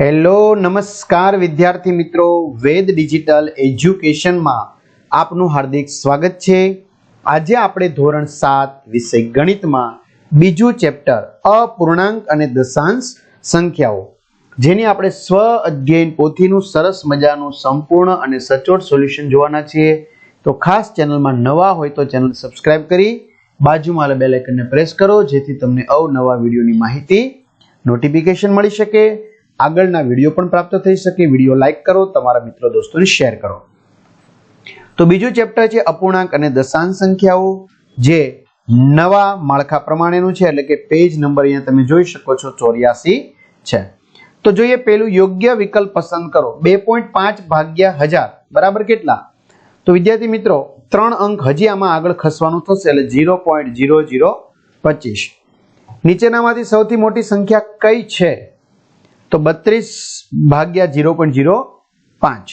Hello, નમસ્કાર વિદ્યાર્થી મિત્રો. વેદ ડિજિટલ એજ્યુકેશનમાં આપનું હાર્દિક સ્વાગત છે. આજે આપણે ધોરણ સાત વિષય ગણિતમાં બીજું ચેપ્ટર અપૂર્ણાંક અને દશાંશ સંખ્યાઓ, જેની આપણે સ્વ અધ્યયન પોથીનું સરસ મજાનું સંપૂર્ણ અને સચોટ સોલ્યુશન જોવાના છીએ. તો ખાસ ચેનલમાં નવા હોય તો ચેનલ સબસ્ક્રાઇબ કરી, બાજુમાં બેલ આઇકનને પ્રેસ કરો, જેથી તમને અવનવા વિડીયોની માહિતી નોટિફિકેશન મળી શકે. આગળના વીડિયો પણ પ્રાપ્ત થઈ શકે. વીડિયો લાઇક કરો, તમારા મિત્રો દોસ્તોને શેર કરો. તો બીજું ચેપ્ટર છે અપૂર્ણાંક અને દશાંશ સંખ્યાઓ, જે નવા માળખા પ્રમાણેનું છે, એટલે કે પેજ નંબર અહીંયા તમે જોઈ શકો છો, ચોર્યાસી છે. તો જોઈએ પેલું, યોગ્ય વિકલ્પ પસંદ કરો. બે પોઈન્ટ પાંચ ભાગ્યા હજાર. બરાબર કેટલા? તો વિદ્યાર્થી મિત્રો, ત્રણ અંક હજી આમાં આગળ ખસવાનું થશે, એટલે ઝીરો પોઈન્ટ ઝીરો ઝીરો પચીસ. નીચેનામાંથી સૌથી મોટી સંખ્યા કઈ છે? તો બત્રીસ ભાગ્યા ઝીરો પોઈન્ટ ઝીરો પાંચ.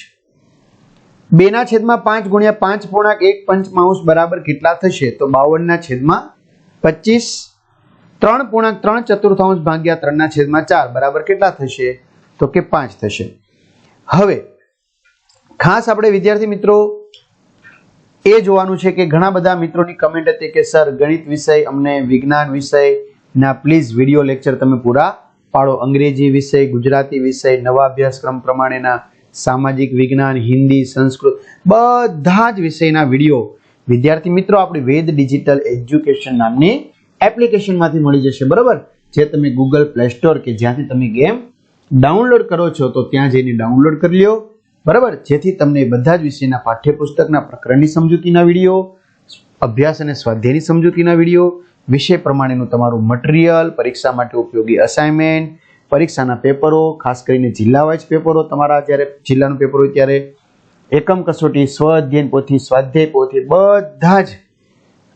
બેના છેદમાં પાંચ ગુણ્યા પાંચ પૂર્ણાંક એક પંચમાંશ બરાબર કેટલા થશે? તો બાવનના છેદમાં પચીસ. ત્રણ પૂર્ણાંક ત્રણ ચતુર્થાંશ ભાગ્યા ત્રણના છેદમાં ચાર બરાબર કેટલા થશે? તો કે પાંચ થશે. હવે, ખાસ આપણે વિદ્યાર્થી મિત્રો એ જોવાનું છે કે ઘણા બધા મિત્રોની કમેન્ટ હતી કે, સર, ગણિત વિષય અમને વિજ્ઞાન વિષયના પ્લીઝ વીડિયો લેક્ચર તમે પૂરા પાડો અંગ્રેજી વિષય, ગુજરાતી વિષય નવા અભ્યાસક્રમ પ્રમાણેના સામાજિક વિજ્ઞાન, હિન્દી, સંસ્કૃત, બધા જ વિષયના વીડિયો વિદ્યાર્થી મિત્રો આપણી વેદ ડિજિટલ એજ્યુકેશન નામની એપ્લિકેશનમાંથી મળી જશે, બરાબર? જે તમે ગૂગલ પ્લે સ્ટોર કે જ્યાંથી તમે ગેમ ડાઉનલોડ કરો છો, તો ત્યાં જઈને ડાઉનલોડ કરી લ્યો, બરાબર? જેથી તમને બધા જ વિષયના પાઠ્યપુસ્તકના પ્રકરણની સમજૂતીના વીડિયો અભ્યાસ અને સ્વાધ્યાયની સમજૂતીના વીડિયો, વિષય પ્રમાણેનું તમારું મટીરિયલ, પરીક્ષા માટે ઉપયોગી અસાઇનમેન્ટ પરીક્ષાના પેપરો, ખાસ કરીને જિલ્લા વાઇઝ પેપરો તમારા જ્યારે જિલ્લાનું પેપર હોય ત્યારે એકમ કસોટી સ્વઅધ્યયન પોથી સ્વાધ્યાય, પોથી બધા જ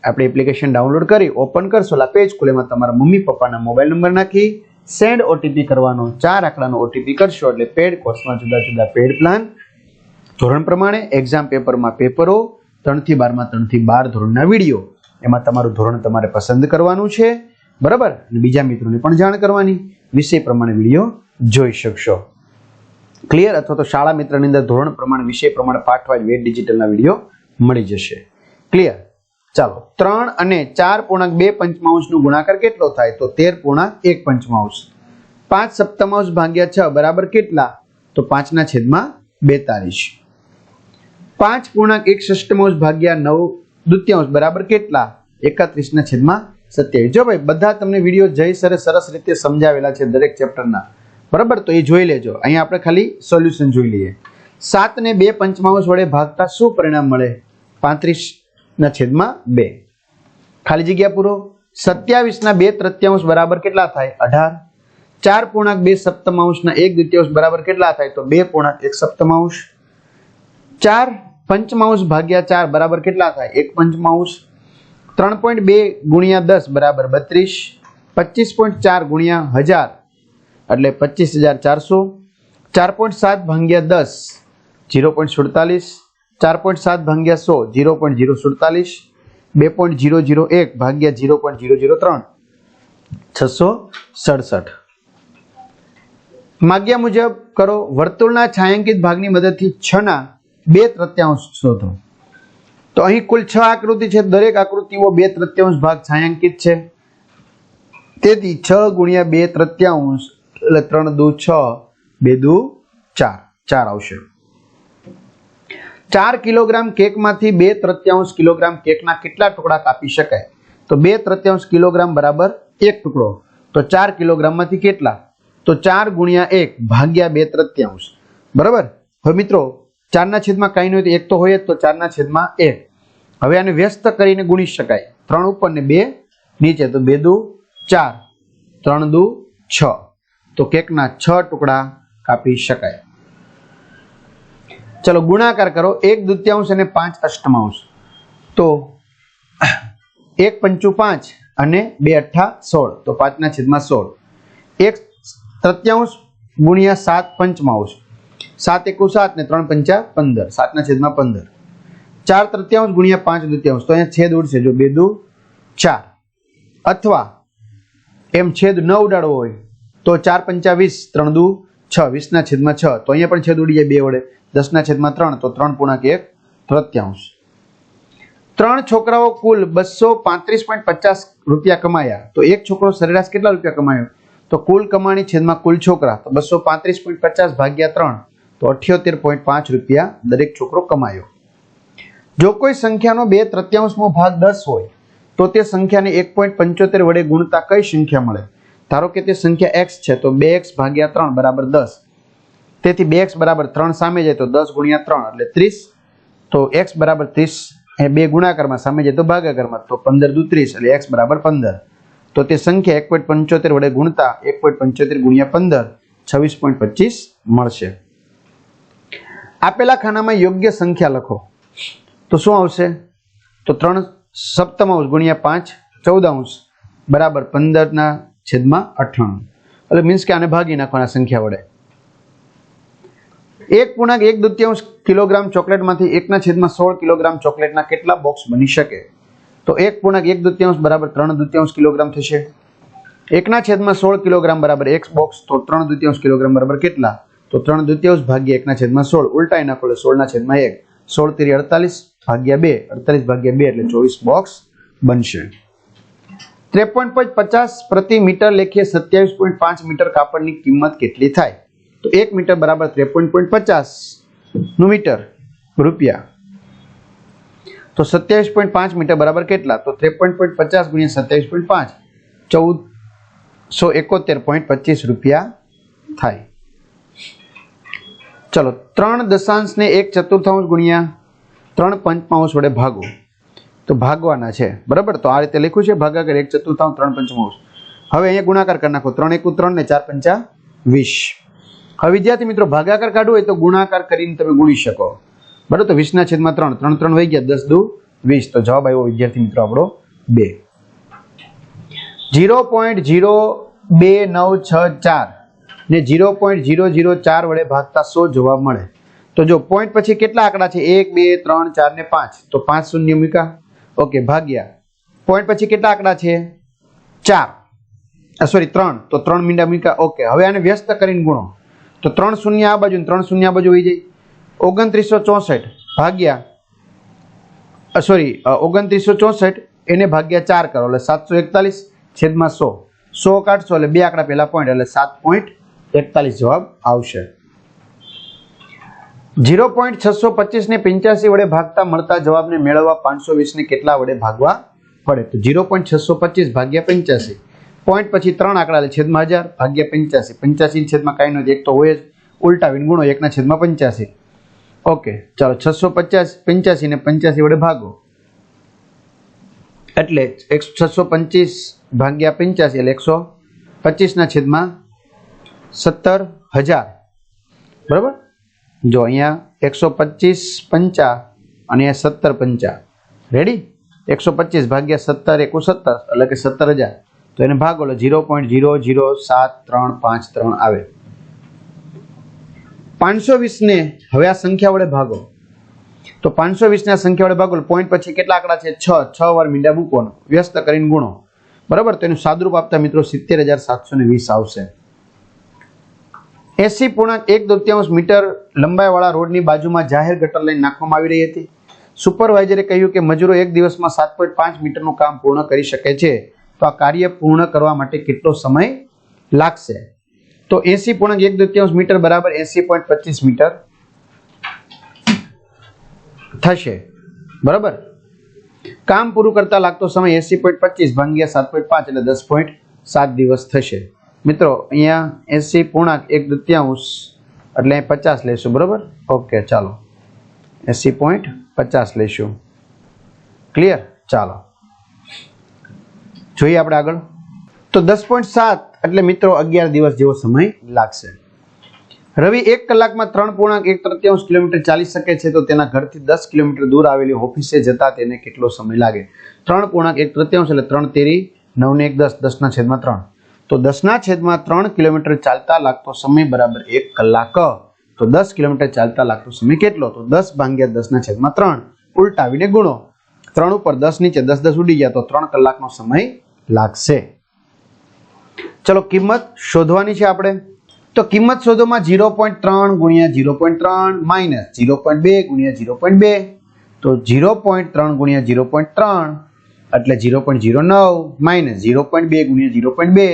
આપણે એપ્લિકેશન ડાઉનલોડ કરી ઓપન કરશો એટલે પેજ ખુલેમાં તમારા મમ્મી, પપ્પાના મોબાઈલ નંબર નાખી સેન્ડ ઓટીપી કરવાનો, ચાર આંકડાનો ઓટીપી કરશો એટલે પેડ કોર્સમાં જુદા જુદા પેડ પ્લાન ધોરણ પ્રમાણે એક્ઝામ પેપરમાં પેપરો ત્રણથી બારમાં, ત્રણથી બાર ધોરણના વીડિયો. એમાં તમારું ધોરણ તમારે પસંદ કરવાનું છે. બરાબર? અને બીજા મિત્રોને પણ જાણ કરવાની. વિષય પ્રમાણે વીડિયો જોઈ શકશો. ક્લિયર અથવા તો શાળા મિત્રની અંદર ધોરણ પ્રમાણે, વિષય પ્રમાણે પાઠવાય વેટ ડિજિટલના વીડિયો મળી જશે. ક્લિયર ચાલો. ત્રણ અને ચાર પૂર્ણાંક બે પંચમાંશનો ગુણાકાર કેટલો થાય? તો તેર પૂર્ણાંક એક પંચમાંશ. પાંચ સપ્તમાંશ ભાગ્યા છ, બરાબર કેટલા? તો પાંચના છેદમાં બેતાલીસ પાંચ પૂર્ણાંક એક ષષ્ટમાંશ ભાગ્યા નવ દ્વિતીયાંશ, બરાબર કેટલા? એકત્રીસના છેદમાં સત્યાવીસ. જો ભાઈ, બધા તમને વીડિયો જય સરે, સરસ રીતે સમજાવેલા છે દરેક ચેપ્ટરના. બરાબર? તો એ જોઈ લેજો. અહીંયા આપણે ખાલી સોલ્યુશન જોઈ લઈએ. સાત ને બે પંચમાંશ વડે ભાગતા શું પરિણામ મળે? પાંત્રીસ ના છેદમાં બે. ખાલી જગ્યા પૂરો. સત્યાવીસના બે તૃતીયાંશ બરાબર કેટલા થાય? અઢાર. ચાર પૂર્ણાંક બે સપ્તમાંશના એક દ્વિતીયાંશ બરાબર કેટલા થાય? તો બે પૂર્ણાંક એક સપ્તમાંશ. ચાર પંચમાંશ ભાગ્યા ચાર બરાબર કેટલા થાય? એક પંચમાંશ. ત્રણ પોઈન્ટ બે ગુણ્યા દસ બરાબર બત્રીસ. પચીસ પોઈન્ટ ચાર ગુણ્યા હજાર. એટલે પચીસ હજાર ચારસો. ચાર પોઈન્ટ સાત ભાગ્યા દસ જીરો પોઈન્ટ સુડતાલીસ. ચાર પોઈન્ટ સાત ભાગ્યા સો જીરો પોઈન્ટ જીરો સુડતાલીસ. બે પોઈન્ટ જીરો જીરો એક ભાગ્યા જીરો પોઈન્ટ જીરો જીરો ત્રણ. છસો સડસઠ. માગ્યા મુજબ કરો, વર્તુળના છાંયાંકિત ભાગની મદદથી છના બે તૃત્યાંશ શોધો તો અહીં કુલ છ આકૃતિ છે. દરેક આકૃતિઓ બે તૃત્યાંશ ભાગ છાંયાંકિત છે. તેથી છ ગુણ્યા બે તૃત્યાંશ, એટલે ત્રણ દુ છ, બે દુ ચાર. ચાર આવશે. ચાર કિલોગ્રામ કેકમાંથી બે તૃત્યાંશ કિલોગ્રામ કેકના કેટલા ટુકડા કાપી શકાય? તો બે તૃત્યાંશ કિલોગ્રામ બરાબર એક ટુકડો. તો ચાર કિલોગ્રામમાંથી કેટલા? તો ચાર ગુણ્યા એક ભાગ્યા બે તૃત્યાંશ. બરાબર? હવે મિત્રો ચારના છેદમાં કાંઈ નહીં હોય એક તો હોય જ, તો ચારના છેદમાં એક. હવે આને વ્યસ્ત કરીને ગુણી શકાય. ત્રણ ઉપર ને બે, નીચે તો બે દુ ચાર. ત્રણ દુ છ. તો કેકના છ ટુકડા કાપી શકાય. ચલો, ગુણાકાર કરો. એક દ્વિતીયાંશ અને પાંચ અષ્ટમાંશ. તો એક પંચું પાંચ અને બે અઠ્ઠા સોળ. તો પાંચના છેદમાં સોળ. એક તૃત્યાંશ ગુણ્યા સાત પંચમાંશ. સાત એકુ સાત ને ત્રણ પંચા પંદર. સાતના છેદમાં પંદર. ચાર તૃત્યાંશ ગુણ્યા પાંચ દ્વિતીયાંશ તો અહીંયા છેદ ઉડશે. જો બે દુ ચાર. અથવા એમ છેદ ન ઉડાડવો હોય, તો ચાર પંચા વીસ, ત્રણ દુ છ. વીસના છેદમાં છ. તો અહીંયા પણ છેદ ઉડી જાય બે વડે. દસના છેદમાં ત્રણ. તો ત્રણ પૂર્ણાંક એક તૃત્યાંશ. ત્રણ છોકરાઓ કુલ બસો પાંત્રીસ પોઈન્ટ પચાસ રૂપિયા કમાયા. તો એક છોકરો સરેરાશ કેટલા રૂપિયા કમાયો? તો કુલ કમાણી છેદમાં કુલ છોકરા. તો બસો પાંત્રીસ પોઈન્ટ પચાસ ભાગ્યા ત્રણ. તો અઠ્યોતેર પોઈન્ટ પાંચ રૂપિયા દરેક છોકરો કમાયો. જો કોઈ સંખ્યાનો બે તૃત્યાંશમો ભાગ દસ હોય, તો તે સંખ્યાને એક પોઈન્ટ પંચોતેર વડે ગુણતા કઈ સંખ્યા મળે? ધારો કે તે સંખ્યા એક્સ છે, તો બે એક્સ ભાગ્યા ત્રણ બરાબર દસ. તેથી બે એક્સ બરાબર ત્રણ સામે જાય તો દસ ગુણ્યા ત્રણ, એટલે ત્રીસ. તો એક્સ બરાબર ત્રીસ, એ બે ગુણાકારમાં સામે જાય તો ભાગાકારમાં, તો પંદર દુ ત્રીસ, એટલે એક્સ બરાબર પંદર. તો તે સંખ્યા એક પોઈન્ટ પંચોતેર વડે ગુણતા એક પોઈન્ટ પંચોતેર ગુણ્યા પંદર, છવ્વીસ પોઈન્ટ પચીસ મળશે. આપેલા ખાનામાં યોગ્ય સંખ્યા લખો. તો શું આવશે? તો ત્રણ સપ્તમાંશ ગુણ્યા પાંચ ચૌદાંશ બરાબર પંદરના છેદમાં અઠ્ઠાણું. એટલે મીન્સ કે આને ભાગી નાખવાના સંખ્યા વડે. એક પૂર્ણાંક એક દૃત્યાંશ કિલોગ્રામ ચોકલેટમાંથી એકના છેદમાં સોળ કિલોગ્રામ ચોકલેટના કેટલા બોક્સ બની શકે? તો એક પૂર્ણાંક એક દુત્યાંશ બરાબર ત્રણ દુત્યાંશ કિલોગ્રામ થશે. એકના છેદમાં સોળ કિલોગ્રામ બરાબર એક બોક્સ, તો ત્રણ દુત્યાંશ કિલોગ્રામ બરાબર કેટલા? તો ત્રણ દ્વિતીયાંશ ભાગ્યા એકના છેદમાં સોળ, ઉલટાઈ નાખો એટલે સોળના છેદમાં એક. સોળ તેરી અડતાલીસ ભાગ્યા બે, અડતાલીસ ભાગ્યા બે એટલે ચોવીસ બોક્સ બનશે. ત્રેપન પોઈન્ટ પચાસ પ્રતિ મીટર લેખે સત્યાવીસ પોઈન્ટ પાંચ મીટર કાપડની કિંમત કેટલી થાય? તો એક મીટર બરાબર ત્રેપન પોઈન્ટ પચાસનું મીટર રૂપિયા. તો સત્યાવીસ પોઈન્ટ પાંચ મીટર બરાબર કેટલા? તો ત્રેપન પોઈન્ટ પચાસ ગુણ્યા સત્યાવીસ પોઈન્ટ પાંચ. ચૌદસો એકોતેર પોઈન્ટ પચીસ રૂપિયા થાય. ચલો, ત્રણ દશાંશને એક ચતુર્થાંશ ગુણ્યા ત્રણ પંચમાંશ વડે ભાગો. તો ભાગવાના છે. બરાબર? તો આ રીતે લખ્યું છે ભાગાકાર એક ચતુર્થાંશ, ત્રણ પંચમાંશ. હવે અહીંયા ગુણાકાર કરી નાખો. ત્રણ એકુ ત્રણ ને ચાર પંચા વીસ. હવે વિદ્યાર્થી મિત્રો, ભાગાકાર કાઢવો હોય તો ગુણાકાર કરીને તમે ગુણી શકો. બરાબર? તો વીસના છેદમાં ત્રણ. ત્રણ ત્રણ વહી ગયા, દસ દુ વીસ. તો જવાબ આવ્યો વિદ્યાર્થી મિત્રો આપણો બે. જીરો પોઈન્ટ જીરો બે નવ છ ચાર. ને ઝીરો પોઈન્ટ ઝીરો ઝીરો ચાર વડે ભાગતા સો જોવા મળે. તો જો પોઈન્ટ પછી કેટલા આંકડા છે? એક, બે, ત્રણ, ચાર ને પાંચ. તો પાંચ શૂન્ય મૂકા. ઓકે, ભાગ્યા. પોઈન્ટ પછી કેટલા આંકડા છે? ચાર. સોરી ત્રણ. તો ત્રણ મીંડા મૂકા. ઓકે, હવે આને વ્યસ્ત કરીને ગુણો. તો ત્રણ શૂન્ય આ બાજુ ત્રણ શૂન્ય આ બાજુ હોઈ જાય. ઓગણત્રીસો ચોસઠ. ભાગ્યા. સોરી ઓગણત્રીસો ચોસઠ એને ભાગ્યા ચાર કરો. એટલે સાતસો એકતાલીસ છેદમાં સો. સો કાઢશો એટલે બે આંકડા પહેલા પોઈન્ટ એટલે સાત પોઈન્ટ એકતાલીસ જવાબ આવશે. જીરો પોઈન્ટ છસો પચીસ ને પંચ્યાસી વડે ભાગતા મળતા જવાબને મેળવવા પાંચસો વીસને કેટલા વડે ભાગવા પડે? તો જીરો પોઈન્ટ છસો પચીસ ભાગ્યા પંચ્યાસી. પોઈન્ટ પછી ત્રણ આંકડા છેદમાં હજાર ભાગ્યા પંચ્યાસી. પંચ્યાસી છેદમાં કાંઈ નથી, એક તો હોય જ. ઉલટાવીને ગુણો એકના છેદમાં પંચ્યાસી. ઓકે, ચાલો છસો પચાસ પંચ્યાસી ને પંચ્યાસી વડે ભાગો. એટલે એકસો છસો પંચીસ ભાગ્યા પંચ્યાસી, એટલે એકસો પચીસના છેદમાં સત્તર હજાર. બરાબર? જો અહીંયા એકસો પચીસ પંચા અને અહીંયા સત્તર પંચા. રેડી એકસો પચીસ ભાગ્યા સત્તર એકુ સત્તર એટલે કે સત્તર હજાર. તો એને ભાગો, એટલે ઝીરો પોઈન્ટ ઝીરો ઝીરો સાત ત્રણ પાંચ ત્રણ આવે. પાંચસો વીસને હવે આ સંખ્યા વડે ભાગો. તો પાંચસો વીસને સંખ્યા વડે ભાગો પોઈન્ટ પછી કેટલા આંકડા છે? છ છ વાર મીંડા મૂકવાનો, વ્યસ્ત કરીને ગુણો. બરાબર? તો એનું સાદરૂપ આપતા મિત્રો સિત્તેર હજાર સાતસો ને વીસ આવશે. એસી પૂર્ણાંક એક દૃત્યાંશ મીટર લંબાઈવાળા રોડની બાજુમાં જાહેર ગટર લાઈન નાખવામાં આવી રહી હતી. સુપરવાઇઝરે કહ્યું કે મજૂરો એક દિવસમાં સાત પોઈન્ટ પાંચ મીટરનું કામ પૂર્ણ કરી શકે છે. તો આ કાર્ય પૂર્ણ કરવા માટે કેટલો સમય લાગશે? તો એસી પૂર્ણાંક એક દૃત્યાંશ મીટર બરાબર એસી પોઈન્ટ પચીસ મીટર થશે. બરાબર? કામ પૂરું કરતા લાગતો સમય એસી પોઈન્ટ પચીસ, ભાંગ્યા સાત પોઈન્ટ પાંચ એટલે દસ પોઈન્ટ સાત દિવસ થશે. મિત્રો, અહીંયા એસી પૂર્ણાંક એક દૃત્યાંશ એટલે અહીં પચાસ લઈશું, બરાબર? ઓકે, ચાલો. એસી પોઈન્ટ પચાસ લઈશું. ક્લિયર ચાલો. જોઈએ આપણે આગળ. તો દસ પોઈન્ટ સાત એટલે મિત્રો અગિયાર દિવસ જેવો સમય લાગશે. રવિ એક કલાકમાં ત્રણ પૂર્ણાંક, એક તૃત્યાંશ કિલોમીટર ચાલી શકે છે, તો તેના ઘરથી દસ કિલોમીટર દૂર આવેલી ઓફિસે જતા તેને કેટલો સમય લાગે? ત્રણ પૂર્ણાંક, એક તૃત્યાંશ એટલે ત્રણ તેરી નવ ને એક દસ, દસના છેદમાં ત્રણ. તો દસના છેદમાં ત્રણ કિલોમીટર ચાલતા લાગતો સમય બરાબર એક કલાક. તો દસ કિલોમીટર ચાલતા લાગતો સમય કેટલો? તો દસ ભાગ્યા દસના છેદમાં ત્રણ. ઉલટાવીને ગુણો. ત્રણ ઉપર દસ નીચે દસ દસ ઉડી ગયા તો ત્રણ કલાકનો સમય લાગશે. ચલો કિંમત શોધવાની છે આપણે. તો કિંમત શોધોમાં ઝીરો પોઈન્ટ ત્રણ ગુણ્યા ઝીરો પોઈન્ટ ત્રણ માઇનસ ઝીરો પોઈન્ટ બે ગુણ્યા ઝીરો પોઈન્ટ બે. તો ઝીરો પોઈન્ટ ત્રણ ગુણ્યા ઝીરો પોઈન્ટ ત્રણ એટલે ઝીરો પોઈન્ટ ઝીરો નવ માઇનસ ઝીરો પોઈન્ટ બે ગુણ્યા ઝીરો પોઈન્ટ બે.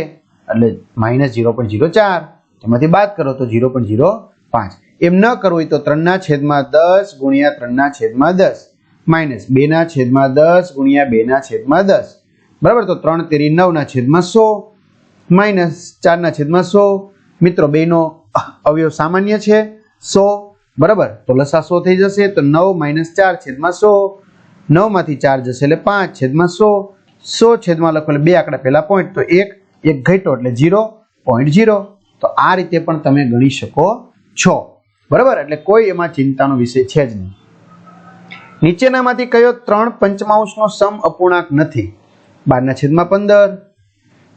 એટલે માઇનસ ઝીરો પોઈન્ટ ઝીરો ચાર તેમાંથી બાદ કરો તો ઝીરો પોઈન્ટ ઝીરો પાંચ એમ ન કરવું હોય તો ત્રણના છેદમાં દસ ગુણ્યા ત્રણના છેદમાં દસ. માઇનસ બેના છેદમાં દસ ગુણ્યા બેના છેદમાં દસ. બરાબર? તો ત્રણ તેરી નવના છેદમાં સો. માઇનસ ચારના છેદમાં સો. મિત્રો, બેનો અવયવ સામાન્ય છે. સો. બરાબર? તો લસા સો થઈ જશે તો નવ માઇનસ ચાર છેદમાં સો. નવમાંથી ચાર જશે એટલે પાંચ છેદમાં સો. સો છેદમાં લખો એટલે બે આંકડા પહેલા પોઈન્ટ તો એક એક ઘટ્યો એટલે ઝીરો પોઈન્ટ ઝીરો. તો આ રીતે પણ તમે ગણી શકો છો. બરાબર? એટલે કોઈ એમાં ચિંતાનો વિષય છે જ નહીં. નીચેનામાંથી કયો ત્રણ પંચમાંશનો સમ અપૂર્ણાંક નથી? બારના છેદમાં પંદર.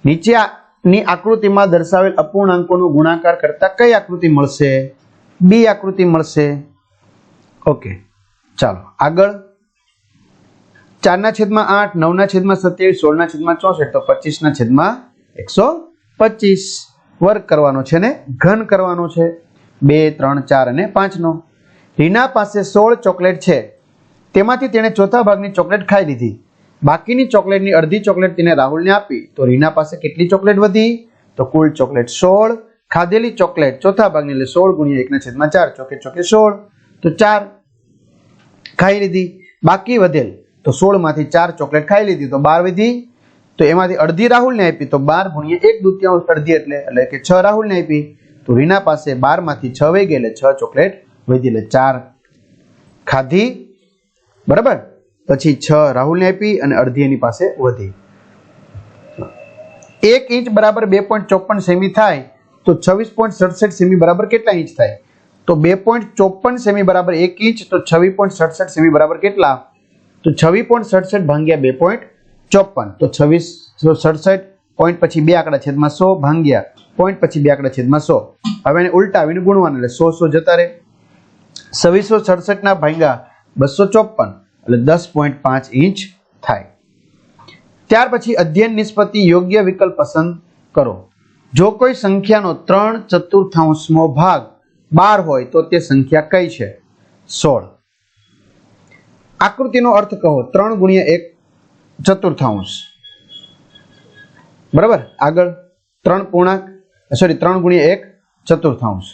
નીચેની આકૃતિમાં દર્શાવેલ અપૂર્ણાંકોનો ગુણાકાર કરતા કઈ આકૃતિ મળશે? બી આકૃતિ મળશે. ઓકે ચાલો, આગળ. ચારના છેદમાં આઠ, નવના છેદમાં સત્યાવીસ, સોળના છેદમાં ચોસઠ, તો પચીસના છેદમાં એકસો પચીસ વર્ગ કરવાનો છે ને, ઘન કરવાનો છે. બે, ત્રણ, ચાર અને પાંચનો. રીના પાસે સોળ ચોકલેટ છે. તેમાંથી તેણે ચોથા ભાગની ચોકલેટ ખાઈ લીધી. બાકીની ચોકલેટની અડધી ચોકલેટ તેને રાહુલને આપી. તો રીના પાસે કેટલી ચોકલેટ વધી? તો કુલ ચોકલેટ સોળ, ખાધેલી ચોકલેટ ચોથા ભાગની એટલે સોળ ગુણ્યા એકના છેદમાં ચાર, ચોકે ચોકે સોળ. તો ચાર ખાઈ લીધી. બાકી વધેલ તો સોળમાંથી ચાર ચોકલેટ ખાઈ લીધી. તો બાર વધી. તો એમાંથી અડધી રાહુલને આપી, તો બાર ગુણ્યા એક દુત્યાંશ અડધી એટલે એટલે કે છ રાહુલને આપી, તો રીના પાસે બારમાંથી છ વહી એટલે છ ચોકલેટ વધી એટલે ચાર ખાધી, બરાબર? પછી છ રાહુલને આપી અને અડધી એની પાસે વધી. એક ઇંચ બરાબર બે પોઈન્ટ ચોપન સેમી થાય, તો છવ્વીસ પોઈન્ટ સડસઠ સેમી બરાબર કેટલા ઇંચ થાય? તો બે પોઈન્ટ ચોપન સેમી બરાબર એક ઇંચ, તો છવ્વીસ પોઈન્ટ સડસઠ સેમી બરાબર કેટલા? તો છવ્વીસ પોઈન્ટ સડસઠ ભાંગ્યા બે પોઈન્ટ ચોપન. તો છવ્વીસો સડસઠ પોઈન્ટ પછી બે આંકડા છેદમાં સો, ભાંગ્યા પોઈન્ટ પછી બે આંકડા છેદમાં સો. હવે એને ઉલટાવીને ગુણવાનું એટલે સો સો જતા રહે. છવ્વીસો સડસઠના ભાંગ્યા બસો ચોપન, એટલે દસ પોઈન્ટ પાંચ ઇંચ થાય. ત્યાર પછી અધ્યયન નિષ્પત્તિ યોગ્ય વિકલ્પ પસંદ કરો. જો કોઈ સંખ્યાનો ત્રણ ચતુર્થાંશમો ભાગ બાર હોય, તો તે સંખ્યા કઈ છે? સોળ. આકૃતિનો અર્થ કહો. ત્રણ ગુણ્યા એક ચતુર્થાંશ. બરાબર? આગળ ત્રણ પૂર્ણાંક સોરી ત્રણ ગુણ્યા એક ચતુર્થાંશ.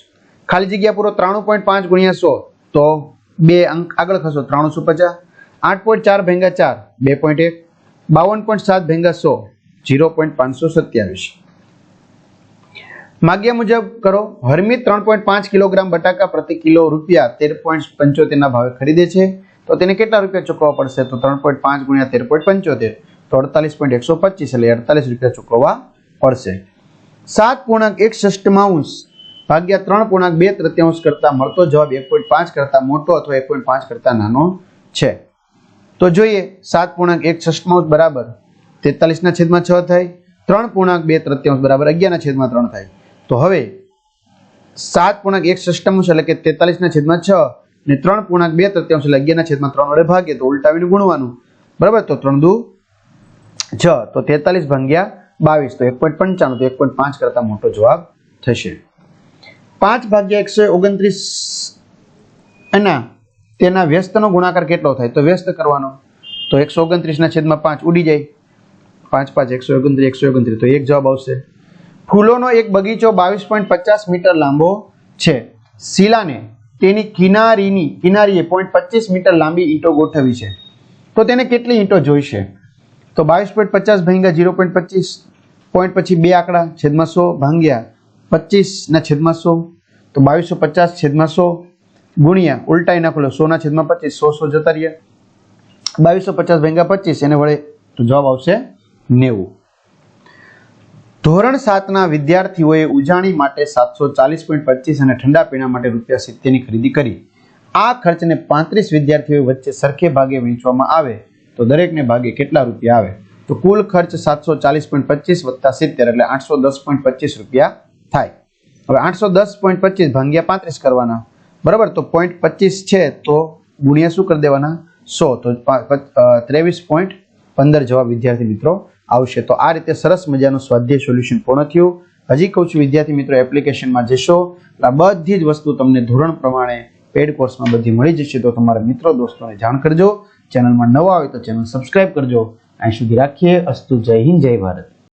ખાલી જગ્યા પૂરો ત્રાણું પોઈન્ટ પાંચ ગુણ્યા સો. તો બે અંક આગળ ખસો ત્રાણુંસો પચાસ? આઠ પોઈન્ટ ચાર ભેંગા ચાર, બે પોઈન્ટ એક. બાવન પોઈન્ટ સાત ભેંગા સો, જીરો પોઈન્ટ પાંચસો સત્યાવીસ. માગ્યા મુજબ કરો, હરમિત ત્રણ પોઈન્ટ પાંચ કિલોગ્રામ બટાકા પ્રતિ કિલો રૂપિયા તેર પોઈન્ટ પંચોતેરના ભાવે ખરીદે છે. તો તેને કેટલા રૂપિયા ચૂકવવા પડશે? તો ત્રણ પોઈન્ટ પાંચ ગુણ્યા તેર પોઈન્ટ પંચોતેર. તો અડતાલીસ પોઈન્ટ એકસો પચીસ એટલે અડતાલીસ રૂપિયા ચૂકવવા પડશે. સાત પૂર્ણાંક એક ષષ્ટમાંશ ભાગ્યા ત્રણ પૂર્ણાંક બે તૃતીયાંશ કરતા મળતો જવાબ એક પોઈન્ટ પાંચ કરતા મોટો અથવા એક પોઈન્ટ પાંચ કરતા નાનો છે. તો જોઈએ, સાત પૂર્ણાંક એક ષષ્ટમાંશ બરાબર. તેતાલીસના છેદમાં છ થાય. ત્રણ પૂર્ણાંક બે તૃતીયાંશ બરાબર. અગિયારના છેદમાં ત્રણ થાય. તો હવે સાત પૂર્ણાંક એક ષષ્ટમાંશ એટલે કે તેતાલીસના છેદમાં છ. ને ત્રણ પૂર્ણાંક બે તૃત્યાંશ એટલે અગિયારના છેદમાં ત્રણ વડે ભાગીએ તો ઉલટાવીને ગુણવાનું. બરાબર? તો ત્રણ દુ છ, તો તેતાલીસ ભાગ્યા બાવીસ, તો એક પોઈન્ટ પંચાણું, તો એક પોઈન્ટ પાંચ કરતા મોટો જવાબ થશે. પાંચ ભાગ્યા એકસો ઓગણત્રીસ એના, તેના વ્યસ્તનો ગુણાકાર કેટલો થાય? તો વ્યસ્ત કરવાનો. તો એકસો ઓગણત્રીસના છેદમાં પાંચ ઉડી જાય. પાંચ પાંચ એકસો ઓગણત્રીસ એકસો ઓગણત્રીસ, તો એક જવાબ આવશે. ફૂલોનો એક બગીચો બાવીસ પોઈન્ટ પચાસ મીટર લાંબો છે. શીલાને તેની કિનારીની, કિનારીએ પોઈન્ટ પચીસ મીટર લાંબી ઈંટો ગોઠવી છે. તો તેને કેટલી ઈંટો જોઈશે? તો બાવીસ પોઈન્ટ પચાસ ભાંગ્યા ઝીરો પોઈન્ટ પચીસ પોઈન્ટ પછી બે આંકડા, છેદમાં સો ભાંગ્યા પચીસના છેદમાં સો, તો બાવીસો પચાસ છેદમાં સો ગુણ્યા, ઉલટાઈ નાખેલો સોના છેદમાં પચીસ, સો સો જતા રહ્યા. બાવીસો પચાસ ભાંગ્યા પચીસ, એને વડે તો જવાબ આવશે નેવું. ધોરણ સાતના વિદ્યાર્થીઓએ ઉજાણી માટે સાતસો ચાલીસ પોઈન્ટ પચીસ અને ઠંડા પીણા માટે રૂપિયા સિત્તેરની ખરીદી કરી. આ ખર્ચને પાંત્રીસ વિદ્યાર્થીઓ વચ્ચે સરખે ભાગે વહેંચવામાં આવે તો દરેકને ભાગે કેટલા રૂપિયા આવે? તો કુલ ખર્ચ સાતસો ચાલીસ પોઈન્ટ પચીસ વત્તા સિત્તેર એટલે આઠસો દસ પોઈન્ટ પચીસ રૂપિયા થાય. હવે આઠસો દસ પોઈન્ટ પચીસ ભાગ્યા પાંત્રીસ કરવાના. બરાબર? તો પોઈન્ટ પચીસ છે તો ગુણ્યા શું કરી દેવાના? સો. તો ત્રેવીસ પોઈન્ટ પંદર જવાબ વિદ્યાર્થી મિત્રો આવશે. તો આ રીતે સરસ મજાનું સ્વાધ્યાય સોલ્યુશન પૂર્ણ થયું. હજી કહું છું, વિદ્યાર્થી મિત્રો, એપ્લિકેશનમાં જશો, એટલે બધી જ વસ્તુ તમને ધોરણ પ્રમાણે પેડ કોર્સમાં બધી મળી જશે. તો તમારા મિત્રો, દોસ્તોને જાણ કરજો. ચેનલમાં નવા હોય તો ચેનલ સબસ્ક્રાઇબ કરજો. અહીં સુધી રાખીએ. અસ્તુ જય હિન્દ, જય ભારત.